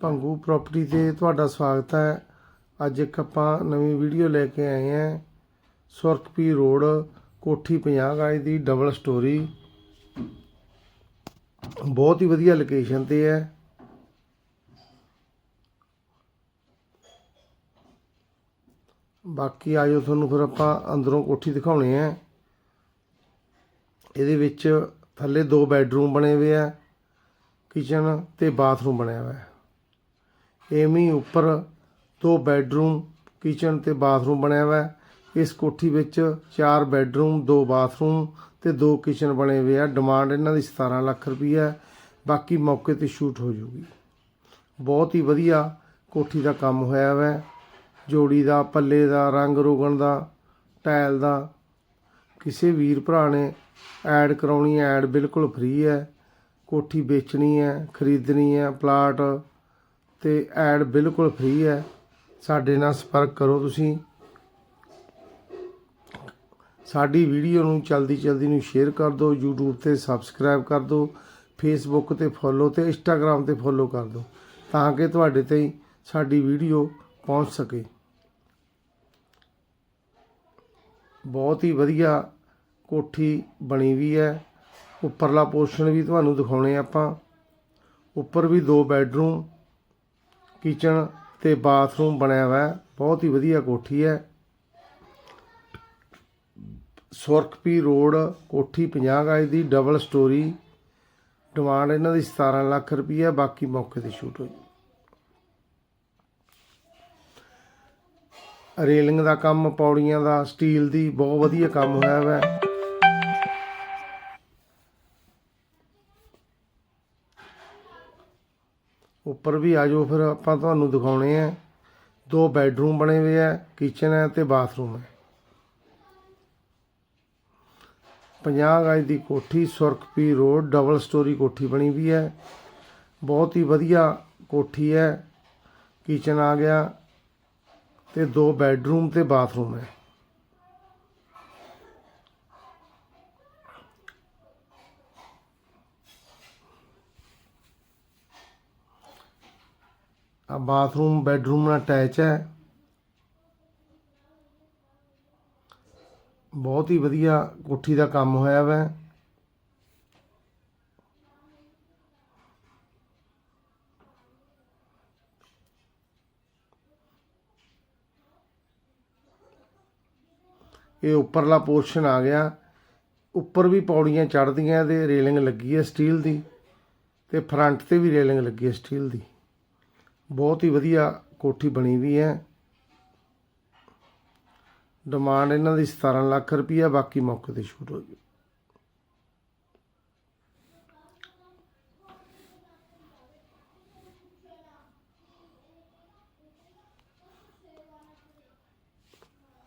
Bhangu property ਤੇ ਤੁਹਾਡਾ ਸਵਾਗਤ ਹੈ। ਅੱਜ ਇੱਕ ਆਪਾਂ ਨਵੀਂ ਵੀਡੀਓ ਲੈ ਕੇ ਆਏ ਹਾਂ। ਸੁਰਖਪੀ ਰੋਡ, ਕੋਠੀ 50 ਗਜ ਦੀ ਡਬਲ ਸਟੋਰੀ ਬਹੁਤ ਹੀ ਵਧੀਆ ਲੋਕੇਸ਼ਨ ਤੇ ਹੈ। ਬਾਕੀ ਆਜੋ ਤੁਹਾਨੂੰ ਫਿਰ ਆਪਾਂ ਅੰਦਰੋਂ ਕੋਠੀ ਦਿਖਾਉਣੀ ਹੈ ਇਹਦੇ ਵਿੱਚ ਥੱਲੇ ਦੋ ਬੈੱਡਰੂਮ ਬਣੇ ਹੋਏ ਆ। ਕਿਚਨ ਤੇ ਬਾਥਰੂਮ ਬਣਿਆ ਹੋਇਆ। ਹੈ ਐਵੇਂ ਉੱਪਰ ਦੋ ਬੈੱਡਰੂਮ, ਕਿਚਨ ਤੇ ਬਾਥਰੂਮ ਬਣਿਆ ਹੋਇਆ ਹੈ। ਇਸ ਕੋਠੀ ਵਿੱਚ ਚਾਰ ਬੈੱਡਰੂਮ, ਦੋ ਬਾਥਰੂਮ ਤੇ ਦੋ ਕਿਚਨ ਬਣੇ ਹੋਏ ਆ। ਡਿਮਾਂਡ ਇਹਨਾਂ ਦੀ 17 ਲੱਖ ਰੁਪਈਆ ਹੈ। ਬਾਕੀ ਮੌਕੇ ਤੇ ਸ਼ੂਟ ਹੋ ਜਾਊਗੀ ਬਹੁਤ ਹੀ ਵਧੀਆ ਕੋਠੀ ਦਾ ਕੰਮ ਹੋਇਆ ਹੋਇਆ ਜੋੜੀ ਦਾ, ਪੱਲੇ ਦਾ, ਰੰਗ ਰੋਗਣ ਦਾ, ਟਾਇਲ ਦਾ। ਕਿਸੇ ਵੀਰ ਭਰਾ ਨੇ ਐਡ ਕਰਾਉਣੀ ਹੈ, ਐਡ ਬਿਲਕੁਲ ਫ੍ਰੀ ਹੈ। ਕੋਠੀ ਵੇਚਣੀ ਹੈ, ਖਰੀਦਣੀ ਹੈ, ਪਲਾਟ ਤੇ ਐਡ ਬਿਲਕੁਲ ਫ੍ਰੀ ਹੈ। ਸਾਡੇ ਨਾਲ ਸੰਪਰਕ ਕਰੋ ਤੁਸੀਂ। ਸਾਡੀ ਵੀਡੀਓ ਨੂੰ ਜਲਦੀ ਜਲਦੀ ਨੂੰ ਸ਼ੇਅਰ ਕਰ ਦਿਓ, YouTube ਤੇ ਸਬਸਕ੍ਰਾਈਬ ਕਰ ਦਿਓ, Facebook ਤੇ ਫੋਲੋ ਤੇ Instagram ਤੇ ਫੋਲੋ ਕਰ ਦਿਓ, ਤਾਂ ਕਿ ਤੁਹਾਡੇ ਤਾਈਂ ਸਾਡੀ ਵੀਡੀਓ ਪਹੁੰਚ ਸਕੇ। ਬਹੁਤ ਹੀ ਵਧੀਆ ਕੋਠੀ ਬਣੀ ਵੀ ਹੈ। ਉੱਪਰਲਾ ਪੋਰਸ਼ਨ ਵੀ ਤੁਹਾਨੂੰ ਦਿਖਾਉਣੇ ਆਪਾਂ। ਉੱਪਰ ਵੀ ਦੋ ਬੈੱਡਰੂਮ ਕਿਚਨ ਤੇ ਬਾਥਰੂਮ ਬਣਿਆ ਹੋਇਆ ਹੈ। ਬਹੁਤ ਹੀ ਵਧੀਆ ਕੋਠੀ ਹੈ। ਸੁਰਖਪੀ ਰੋਡ, ਕੋਠੀ 50 ਗਜ ਦੀ ਡਬਲ ਸਟੋਰੀ ਡਿਮਾਂਡ ਇਹਨਾਂ ਦੀ 17 ਲੱਖ ਰੁਪਈਆ ਬਾਕੀ ਮੌਕੇ ਤੇ ਸ਼ੂਟ ਹੋਈ। ਰੇਲਿੰਗ ਦਾ ਕੰਮ, ਪੌੜੀਆਂ ਦਾ ਸਟੀਲ ਦੀ ਬਹੁਤ ਵਧੀਆ ਕੰਮ ਹੋਇਆ ਹੋਇਆ ਹੈ। ਉੱਪਰ ਵੀ ਆ ਜਾਓ, ਫਿਰ ਆਪਾਂ ਤੁਹਾਨੂੰ ਦਿਖਾਉਣੇ ਆ। ਦੋ ਬੈੱਡਰੂਮ ਬਣੇ ਹੋਏ ਆ, ਕਿਚਨ ਹੈ ਤੇ ਬਾਥਰੂਮ ਹੈ। 50 ਗਜ ਦੀ ਕੋਠੀ, ਸੁਰਖਪੀ ਰੋਡ, ਡਬਲ ਸਟੋਰੀ ਕੋਠੀ ਬਣੀ ਵੀ ਹੈ। ਬਹੁਤ ਹੀ ਵਧੀਆ ਕੋਠੀ ਹੈ। ਕਿਚਨ ਆ ਗਿਆ ਤੇ ਦੋ ਬੈੱਡਰੂਮ ਤੇ ਬਾਥਰੂਮ ਹੈ। ਆ ਬਾਥਰੂਮ, ਬੈੱਡਰੂਮ ਨਾਲ ਅਟੈਚ ਹੈ। ਬਹੁਤ ਹੀ ਵਧੀਆ ਕੋਠੀ ਦਾ ਕੰਮ ਹੋਇਆ ਵੈ। ਇਹ ਉੱਪਰਲਾ ਪੋਰਸ਼ਨ ਆ ਗਿਆ। ਉੱਪਰ ਵੀ ਪੌੜੀਆਂ ਚੜ੍ਹਦੀਆਂ ਤੇ ਰੇਲਿੰਗ ਲੱਗੀ ਹੈ ਸਟੀਲ ਦੀ ਤੇ ਫਰੰਟ ਤੇ ਵੀ ਰੇਲਿੰਗ ਲੱਗੀ ਹੈ ਸਟੀਲ ਦੀ। ਬਹੁਤ ਹੀ ਵਧੀਆ ਕੋਠੀ ਬਣੀ ਵੀ ਹੈ। ਡਿਮਾਂਡ ਇਹਨਾਂ ਦੀ 17 ਲੱਖ ਰੁਪਈਆ, ਬਾਕੀ ਮੌਕੇ ਤੇ ਸ਼ੂਟ ਹੋ ਗਈ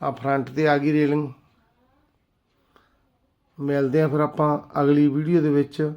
ਆ ਫਰੰਟ ਤੇ ਆ ਗਈ ਰੇਲਿੰਗ। ਮਿਲਦੇ ਆ ਫਿਰ ਆਪਾਂ ਅਗਲੀ ਵੀਡੀਓ ਦੇ ਵਿੱਚ।